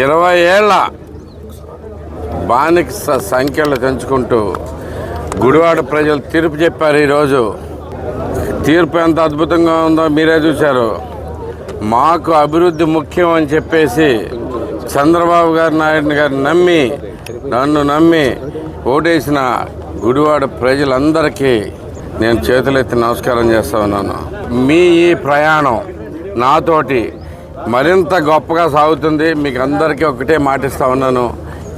ఇరవై ఏళ్ళ బానిక సంఖ్యలు పెంచుకుంటూ గుడివాడ ప్రజలు తీర్పు చెప్పారు ఈరోజు. తీర్పు ఎంత అద్భుతంగా ఉందో మీరే చూశారు. మాకు అభివృద్ధి ముఖ్యం అని చెప్పేసి చంద్రబాబు గారి నాయుడు గారు నమ్మి నన్ను నమ్మి ఓటేసిన గుడివాడ ప్రజలందరికీ నేను చేతులెత్తి నమస్కారం చేస్తా ఉన్నాను. మీ ఈ ప్రయాణం నాతోటి మరింత గొప్పగా సాగుతుంది. మీకు అందరికీ ఒకటే మాటిస్తా ఉన్నాను.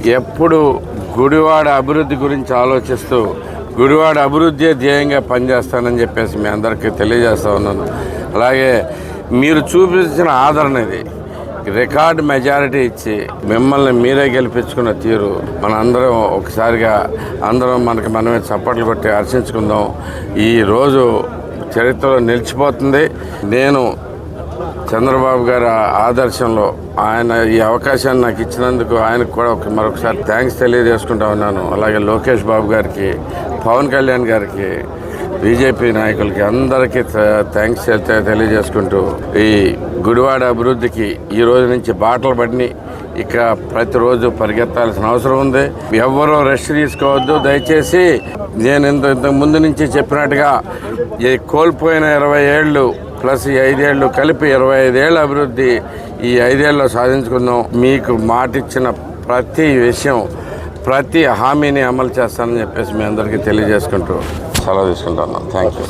ఎప్పుడు గుడివాడ అభివృద్ధి గురించి ఆలోచిస్తూ గుడివాడ అభివృద్ధి ధ్యేయంగా పనిచేస్తానని చెప్పేసి మీ అందరికీ తెలియజేస్తా ఉన్నాను. అలాగే మీరు చూపించిన ఆదరణ ఇది. రికార్డ్ మెజారిటీ ఇచ్చి మిమ్మల్ని మీరే గెలిపించుకున్న తీరు మన అందరం ఒకసారిగా అందరం మనకి మనమే చప్పట్లు కొట్టి హర్షించుకుందాం. ఈ రోజు చరిత్రలో నిలిచిపోతుంది. నేను చంద్రబాబు గారి ఆదర్శంలో ఆయన ఈ అవకాశాన్ని నాకు ఇచ్చినందుకు ఆయనకు కూడా ఒక మరొకసారి థ్యాంక్స్ తెలియజేసుకుంటా ఉన్నాను. అలాగే లోకేష్ బాబు గారికి పవన్ కళ్యాణ్ గారికి బీజేపీ నాయకులకి అందరికీ థ్యాంక్స్ తెలియజేసుకుంటూ ఈ గుడివాడ అభివృద్ధికి ఈ రోజు నుంచి బాటలు పడిని ఇక ప్రతిరోజు పరిగెత్తాల్సిన అవసరం ఉంది. ఎవ్వరూ రెస్ట్ తీసుకోవద్దు. దయచేసి నేను ఇంత ఇంతకు ముందు నుంచి చెప్పినట్టుగా ఈ కోల్పోయిన ఇరవై ఏళ్ళు ప్లస్ ఈ ఐదేళ్ళు కలిపి ఇరవై ఐదేళ్ళ అభివృద్ధి ఈ ఐదేళ్ళలో సాధించుకుందాం. మీకు మాటిచ్చిన ప్రతి విషయం ప్రతి హామీని అమలు చేస్తానని చెప్పేసి మీ అందరికీ తెలియజేసుకుంటూ సెలవు తీసుకుంటాను థ్యాంక్ యూ